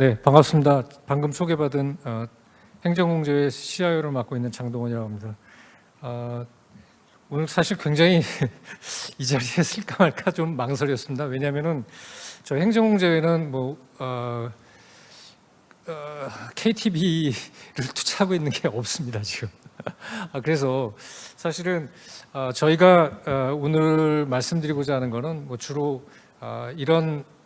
네, 반갑습니다. 방금 소개받은 어, 행정공제의 CIO를 맡고 있는 장동원이라고 합니다. 어, 오늘 사실 굉장히 이 자리에 쓸까 말까 좀 망설였습니다. 왜냐하면은 저 행정공제는 뭐 어, 어, KTB를 투자하고 있는 게 없습니다 지금. 아, 그래서 사실은 어, 저희가 어, 오늘 말씀드리고자 하는 거는 뭐 주로 어, 이런 어,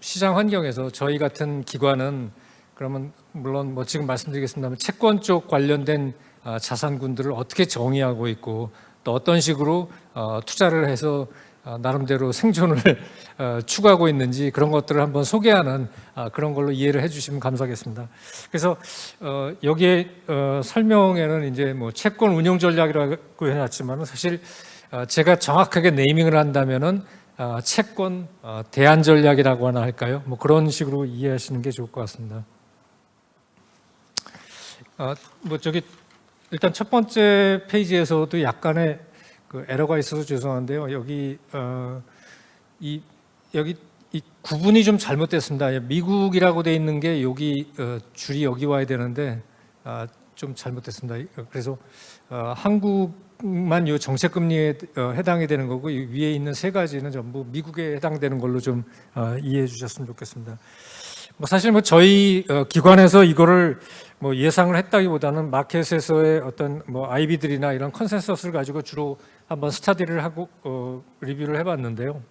시장 환경에서 저희 같은 기관은 그러면 물론 뭐 지금 말씀드리겠습니다만 채권 쪽 관련된 어, 자산군들을 어떻게 정의하고 있고 또 어떤 식으로 어, 투자를 해서 어, 나름대로 생존을 어, 추구하고 있는지 그런 것들을 한번 소개하는 아, 그런 걸로 이해를 해주시면 감사하겠습니다. 그래서 어, 여기에 어, 설명에는 이제 뭐 채권 운용 전략이라고 해놨지만 사실 어, 제가 정확하게 네이밍을 한다면은 어, 채권 어, 대안 전략이라고 하나 할까요? 뭐 그런 식으로 이해하시는 게 좋을 것 같습니다. 어, 뭐 저기 일단 첫 번째 페이지에서도 약간의 그 에러가 있어서 죄송한데요. 여기 어, 이 여기 이 구분이 좀 잘못됐습니다. 예, 미국이라고 돼 있는 게 여기 어, 줄이 여기 와야 되는데 아, 좀 잘못됐습니다. 어, 그래서 어, 한국 만 요 정책 금리에 어, 해당이 되는 거고 이 위에 있는 세 가지는 전부 미국에 해당되는 걸로 좀 어, 이해해 주셨으면 좋겠습니다. 뭐 사실 뭐 저희 어, 기관에서 이거를 뭐 예상을 했다기보다는 마켓에서의 어떤 뭐 아이비들이나 이런 컨센서스를 가지고 주로 한번 스타디를 하고 어, 리뷰를 해봤는데요.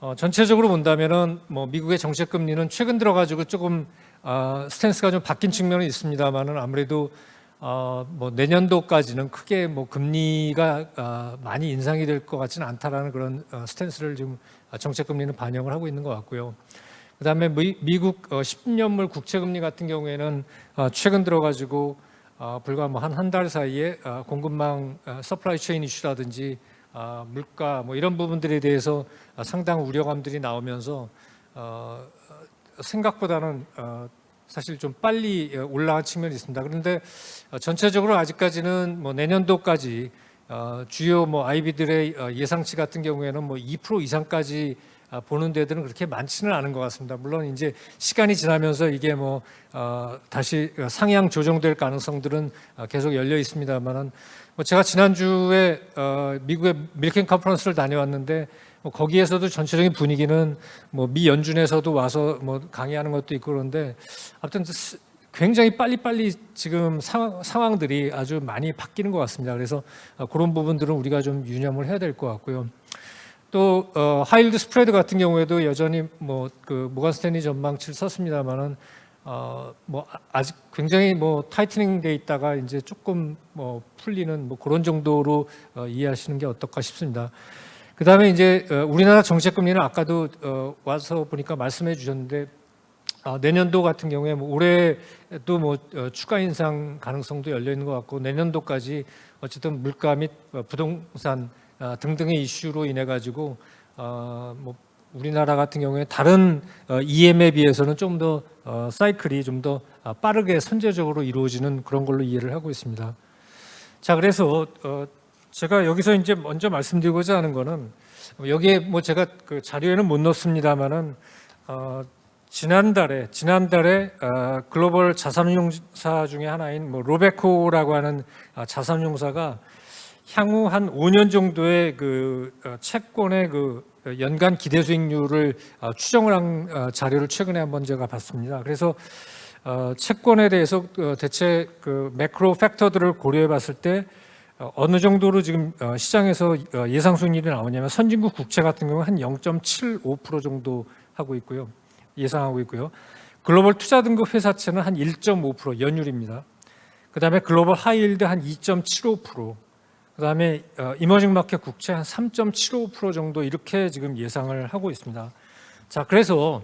어, 전체적으로 본다면은 뭐 미국의 정책 금리는 최근 들어가지고 조금 어, 스탠스가 좀 바뀐 측면은 있습니다만은 아무래도 어, 뭐 내년도까지는 크게 뭐 금리가 어, 많이 인상이 될 것 같지는 않다라는 그런 어, 스탠스를 지금 정책 금리는 반영을 하고 있는 것 같고요. 그다음에 미, 미국 어, 10년물 국채 금리 같은 경우에는 어, 최근 들어가지고 어, 불과 뭐 한 한 달 사이에 어, 공급망 어, 서플라이 체인 이슈라든지 어, 물가 뭐 이런 부분들에 대해서 어, 상당 우려감들이 나오면서 어, 어, 생각보다는 어, 사실 좀 빨리 어, 올라간 측면이 있습니다. 그런데 어, 전체적으로 아직까지는 뭐 내년도까지 어, 주요 뭐 아이비들의 어, 예상치 같은 경우에는 뭐 2% 이상까지 아, 보는 데들은 그렇게 많지는 않은 것 같습니다. 물론 이제 시간이 지나면서 이게 뭐 어, 다시 상향 조정될 가능성들은 어, 계속 열려 있습니다만은 뭐 제가 지난 주에 어, 미국의 밀켄 컨퍼런스를 다녀왔는데 뭐 거기에서도 전체적인 분위기는 뭐 미 연준에서도 와서 뭐 강의하는 것도 있고 그런데 아무튼 스- 굉장히 빨리빨리 지금 상황, 상황들이 아주 많이 바뀌는 것 같습니다. 그래서 어, 그런 부분들은 우리가 좀 유념을 해야 될 것 같고요. 또 어, 하일드 스프레드 같은 경우에도 여전히 뭐그 모건 스탠리 전망치를 썼습니다만은 어, 뭐 아- 아직 굉장히 뭐 타이트닝 돼 있다가 이제 조금 뭐 풀리는 뭐 그런 정도로 어, 이해하시는 게 어떨까 싶습니다. 그다음에 이제 어, 우리나라 정책 금리는 아까도 어, 와서 보니까 말씀해 주셨는데 아, 내년도 같은 경우에 뭐 올해도 뭐 어, 추가 인상 가능성도 열려 있는 것 같고 내년도까지 어쨌든 물가 및 어, 부동산 아, 등등의 이슈로 인해 가지고 어, 뭐 우리나라 같은 경우에 다른 어, EM에 비해서는 좀더 어, 사이클이 좀더 아, 빠르게 선제적으로 이루어지는 그런 걸로 이해를 하고 있습니다. 자, 그래서 어, 제가 여기서 이제 먼저 말씀드리고자 하는 거는 여기에 뭐 제가 그 자료에는 못 넣습니다만은 어, 지난달에 지난달에 어, 글로벌 자산운용사 중에 하나인 뭐 로베코라고 하는 아, 자산운용사가 향후 한 5년 정도의 그 어, 채권의 그 연간 기대 수익률을 어, 추정을 한 어, 자료를 최근에 한번 제가 봤습니다. 그래서 어, 채권에 대해서 어, 대체 그 매크로 팩터들을 고려해 봤을 때 어, 어느 정도로 지금 어, 시장에서 어, 예상 수익률이 나오냐면 선진국 국채 같은 경우 한0.75% 정도 하고 있고요. 예상하고 있고요. 글로벌 투자 등급 회사채는 한 1.5% 연율입니다. 그다음에 글로벌 하이힐드 한 2.75%, 그다음에 어, 이머징 마켓 국채 한 3.75% 정도 이렇게 지금 예상을 하고 있습니다. 자, 그래서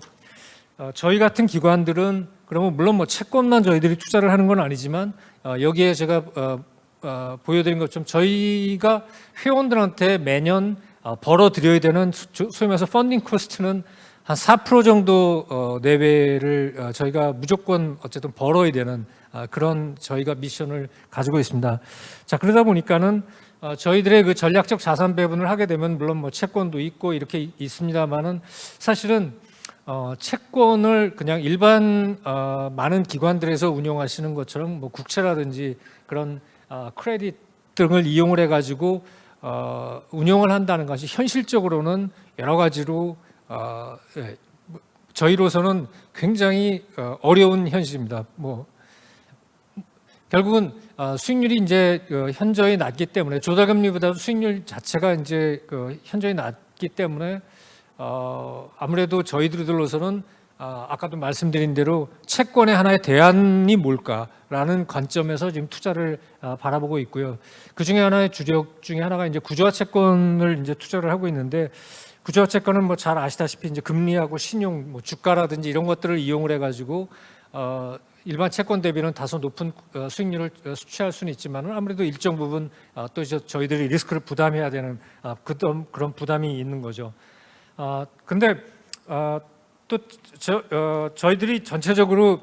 어, 저희 같은 기관들은 그러면 물론 뭐 채권만 저희들이 투자를 하는 건 아니지만 어, 여기에 제가 어, 어, 보여드린 것처럼 저희가 회원들한테 매년 어, 벌어들여야 되는 소- 소위 말해서 펀딩 코스트는 한 4% 정도 어, 내외를 어, 저희가 무조건 어쨌든 벌어야 되는 아, 그런 저희가 미션을 가지고 있습니다. 자 그러다 보니까는 어, 저희들의 그 전략적 자산 배분을 하게 되면 물론 뭐 채권도 있고 이렇게 있- 있습니다만은 사실은 어, 채권을 그냥 일반 어, 많은 기관들에서 운용하시는 것처럼 뭐 국채라든지 그런 어, 크레딧 등을 이용을 해가지고 어, 운용을 한다는 것이 현실적으로는 여러 가지로 어, 예, 뭐, 저희로서는 굉장히 어, 어려운 현실입니다. 뭐 결국은 어, 수익률이 이제 그 현저히 낮기 때문에 조달금리보다 수익률 자체가 이제 그 현저히 낮기 때문에 어, 아무래도 저희들로서는 아, 아까도 말씀드린 대로 채권의 하나의 대안이 뭘까라는 관점에서 지금 투자를 아, 바라보고 있고요. 그 중에 하나의 주력 중에 하나가 이제 구조화 채권을 이제 투자를 하고 있는데 구조화 채권은 뭐 잘 아시다시피 이제 금리하고 신용, 뭐 주가라든지 이런 것들을 이용을 해가지고 어, 일반 채권 대비는 다소 높은 어, 수익률을 어, 수취할 수는 있지만 아무래도 일정 부분 어, 또 저- 저희들이 리스크를 부담해야 되는 아, 그런 부담이 있는 거죠. 아 근데 아, 또 저, 어, 저희들이 전체적으로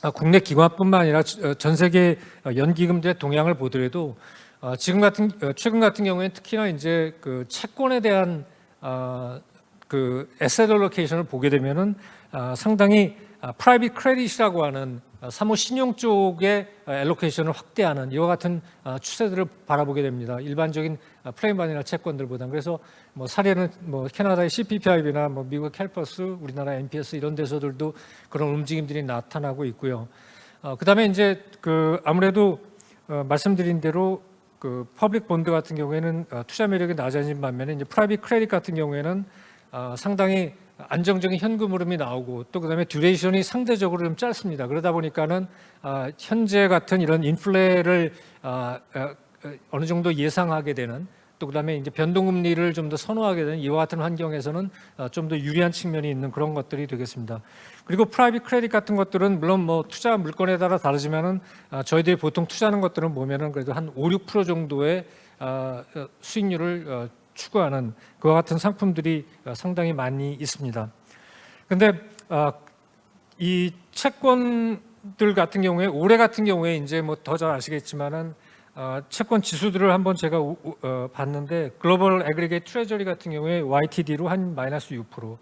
아, 국내 기관뿐만 아니라 어, 전 세계 어, 연기금들의 동향을 보더라도 어, 지금 같은 어, 최근 같은 경우에는 특히나 이제 그 채권에 대한 어, 그 에셋 얼로케이션을 보게 되면은 아, 상당히 프라이빗 크레딧이라고 하는 어, 사모 신용 쪽의 엘로케이션을 확대하는 이와 같은 어, 추세들을 바라보게 됩니다. 일반적인 어, 플레인반이나 채권들보다 그래서 뭐 사례는 뭐 캐나다의 CPPIB나 뭐 미국 캘퍼스, 우리나라 NPS 이런 데서들도 그런 움직임들이 나타나고 있고요. 어, 그다음에 이제 그 아무래도 어, 말씀드린 대로 그 퍼블릭 본드 같은 경우에는 어, 투자 매력이 낮아진 반면에 이제 프라이빗 크레딧 같은 경우에는 어, 상당히 안정적인 현금 흐름이 나오고 또 그다음에 듀레이션이 상대적으로 좀 짧습니다. 그러다 보니까는 아, 현재 같은 이런 인플레를 아, 아, 어느 정도 예상하게 되는 또 그다음에 이제 변동금리를 좀 더 선호하게 되는 이와 같은 환경에서는 아, 좀더 유리한 측면이 있는 그런 것들이 되겠습니다. 그리고 프라이빗 크레딧 같은 것들은 물론 뭐 투자 물건에 따라 다르지만은 아, 저희들이 보통 투자하는 것들은 보면은 그래도 한 5, 6% 정도의 아, 어, 수익률을 어, 추구하는 그와 같은 상품들이 어, 상당히 많이 있습니다. 근데 어, 이 채권들 같은 경우에 올해 같은 경우에 이제 뭐 더 잘 아시겠지만은 어, 채권 지수들을 한번 제가 봤는데 글로벌 애그리게이트 트레저리 같은 경우에 YTD로 한 마이너스 6%,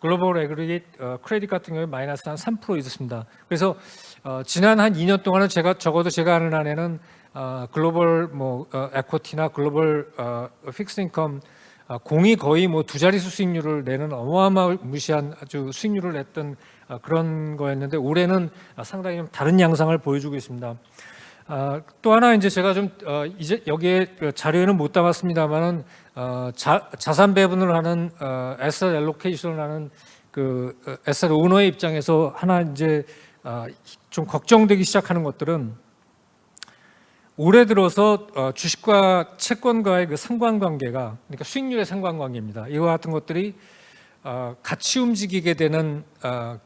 글로벌 애그리게이트 어, 크레딧 같은 경우에 마이너스 한 3% 있었습니다. 그래서 어, 지난 한 2년 동안은 제가 적어도 제가 아는 한에는 어, 글로벌 뭐 어, 에코티나 글로벌 어, 픽스 인컴 아, 공이 거의 뭐 두 자릿수 수익률을 내는 어마어마무시한 아주 수익률을 냈던 아, 그런 거였는데 올해는 아, 상당히 좀 다른 양상을 보여주고 있습니다. 아, 또 하나 이제 제가 좀 어, 이제 여기에 그 자료에는 못 담았습니다만은 어, 자, 자산 배분을 하는 어, 에셋 엘로케이션을 하는 그 어, 에셋 오너의 입장에서 하나 이제 아, 좀 걱정되기 시작하는 것들은 올해 들어서 어, 주식과 채권과의 그 상관관계가 그러니까 수익률의 상관관계입니다. 이와 같은 것들이 어, 같이 움직이게 되는 어,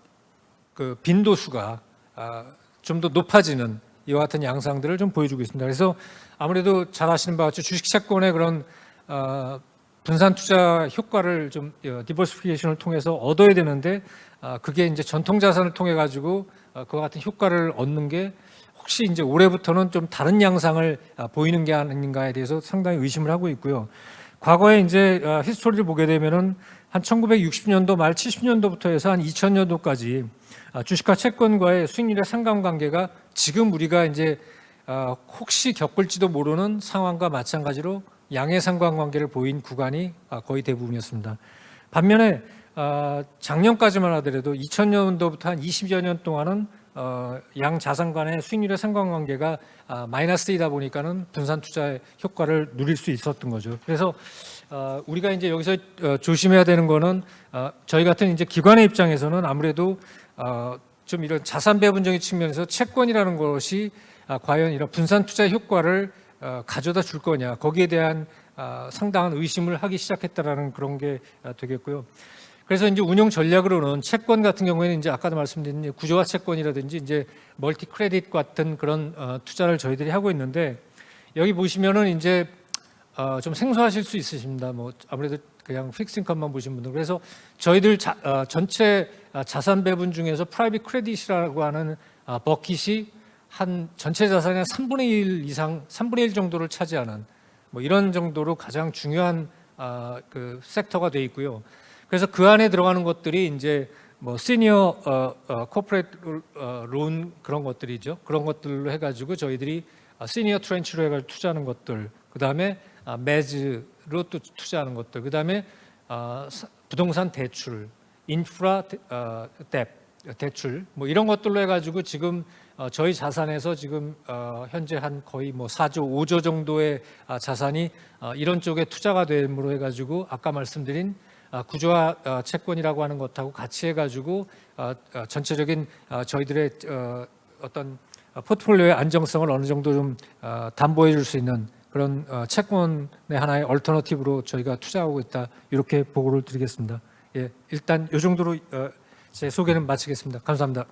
그 빈도수가 어, 좀더 높아지는 이와 같은 양상들을 좀 보여주고 있습니다. 그래서 아무래도 잘 아시는 바와 같이 주식 채권의 그런 어, 분산 투자 효과를 좀 어, 디버시피케이션을 통해서 얻어야 되는데 아, 그게 이제 전통 자산을 통해 가지고 어, 그와 같은 효과를 얻는 게 혹시 이제 올해부터는 좀 다른 양상을 아, 보이는 게 아닌가에 대해서 상당히 의심을 하고 있고요. 과거에 이제 아, 히스토리를 보게 되면은 한 1960년도 말 70년도부터 해서 한 2000년도까지 아, 주식과 채권과의 수익률의 상관관계가 지금 우리가 이제 아, 혹시 겪을지도 모르는 상황과 마찬가지로 양의 상관관계를 보인 구간이 아, 거의 대부분이었습니다. 반면에 아, 작년까지만 하더라도 2000년도부터 한 20여 년 동안은 어, 양 자산 간의 수익률의 상관관계가 아, 마이너스 이다 보니까는 분산 투자의 효과를 누릴 수 있었던 거죠. 그래서 어, 우리가 이제 여기서 어, 조심해야 되는 거는 어, 저희 같은 이제 기관의 입장에서는 아무래도 어, 좀 이런 자산 배분적인 측면에서 채권이라는 것이 아, 과연 이런 분산 투자의 효과를 어, 가져다 줄 거냐 거기에 대한 아, 상당한 의심을 하기 시작했다라는 그런 게 아, 되겠고요. 그래서 이제 운용 전략으로는 채권 같은 경우에는 이제 아까도 말씀드린 구조화 채권이라든지 이제 멀티 크레딧 같은 그런 어, 투자를 저희들이 하고 있는데 여기 보시면은 이제 어, 좀 생소하실 수 있으십니다. 뭐 아무래도 그냥 픽스인컴만 보신 분들 그래서 저희들 자, 어, 전체 아, 자산 배분 중에서 프라이빗 크레딧이라고 하는 아, 버킷이 한 전체 자산의 3분의 1 이상, 3분의 1 정도를 차지하는 뭐 이런 정도로 가장 중요한 아, 그 섹터가 돼 있고요. 그래서 그 안에 들어가는 것들이 이제 뭐 시니어 어, 어, 코퍼레이트 어, 론 그런 것들이죠. 그런 것들로 해가지고 저희들이 아, 시니어 트렌치로 해가지고 투자하는 것들, 그 다음에 아, 매즈로 또 투자하는 것들, 그 다음에 아, 사- 부동산 대출, 인프라 대, 어, 대, 대출, 뭐 이런 것들로 해가지고 지금 어, 저희 자산에서 지금 어, 현재 한 거의 뭐 4조, 5조 정도의 아, 자산이 어, 이런 쪽에 투자가 됨으로 해가지고 아까 말씀드린 아, 구조화 어, 채권이라고 하는 것하고 같이 해가지고 어, 어, 전체적인 어, 저희들의 어, 어떤 어, 포트폴리오의 안정성을 어느 정도 좀 어, 담보해 줄 수 있는 그런 어, 채권의 하나의 얼터너티브로 저희가 투자하고 있다 이렇게 보고를 드리겠습니다. 예, 일단 이 정도로 어, 제 소개는 마치겠습니다. 감사합니다.